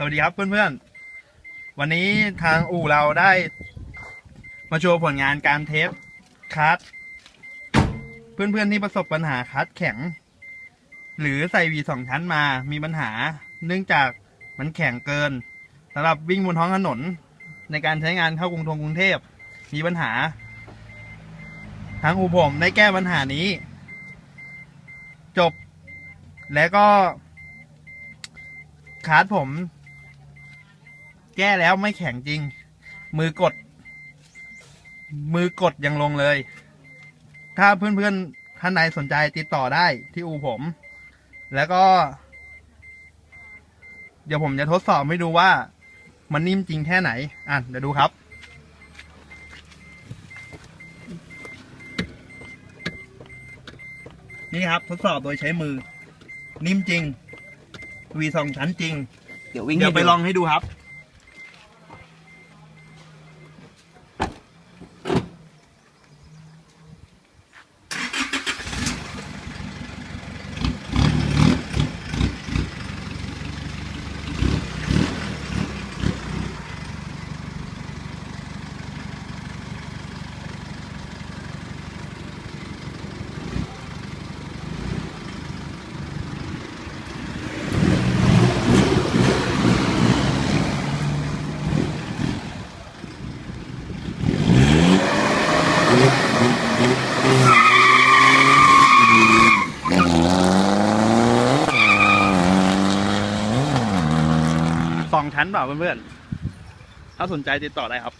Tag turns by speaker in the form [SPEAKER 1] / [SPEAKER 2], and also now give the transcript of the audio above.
[SPEAKER 1] สวัสดีครับเพื่อนๆ วันนี้ทางอู่เราได้มาโชว์ผลงานการเทสคัสเพื่อนๆที่ประสบปัญหาคัสแข็ง หรือใส่วีสองชั้นมามีปัญหา เนื่องจากมันแข็งเกินสำหรับวิ่งบนท้องถนน ในการใช้งานเข้ากรุงทงกรุงเทพมีปัญหา ทางอู่ผมได้แก้ปัญหานี้ จบ แล้วก็คาร์ดผม แก้แล้วไม่แข็งจริง มือกด มือกดยังลงเลย ถ้าเพื่อนๆท่านใดสนใจติดต่อได้ที่อูผม แล้วก็ เดี๋ยวผมจะทดสอบให้ดูว่า มันนิ่มจริงแค่ไหน อะ เดี๋ยวดูครับนี่ครับทดสอบโดยใช้มือ นิ่มจริง วีสองชั้นจริง
[SPEAKER 2] เดี๋ยววิ่ง
[SPEAKER 1] เดี๋ยวไป
[SPEAKER 2] ให้
[SPEAKER 1] ลองให้ดูครับ สองชั้นเปล่าเพื่อนๆ ถ้าสนใจติดต่อได้ครับ